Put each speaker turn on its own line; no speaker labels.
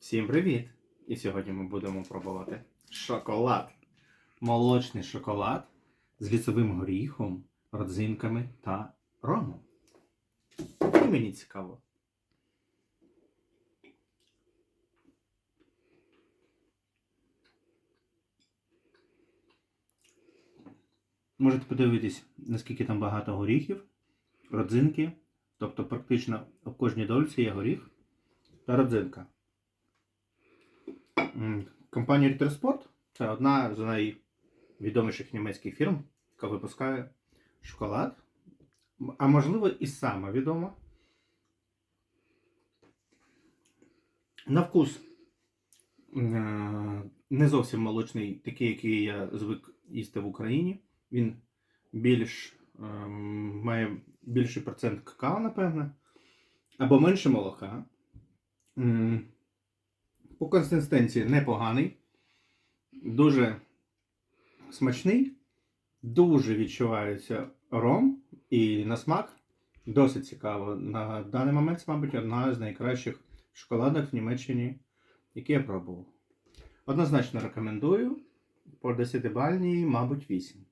Всім привіт! І сьогодні ми будемо пробувати шоколад. Молочний шоколад з лісовим горіхом, родзинками та ромом. І мені цікаво. Можете подивитись, наскільки там багато горіхів, родзинки. Тобто практично в кожній дольці є горіх та родзинка. Компанія Rittersport – це одна з найвідоміших німецьких фірм, яка випускає шоколад. А можливо і сама відома. На вкус е, не зовсім молочний, такий, який я звик їсти в Україні. Він більш ем, має більший процент какао, напевне, або менше молока. По консистенції непоганий, дуже смачний, дуже відчувається ром і на смак досить цікаво. На даний момент це, мабуть, одна з найкращих шоколадок в Німеччині, які я пробував. Однозначно рекомендую. По 10 бальній, мабуть, 8.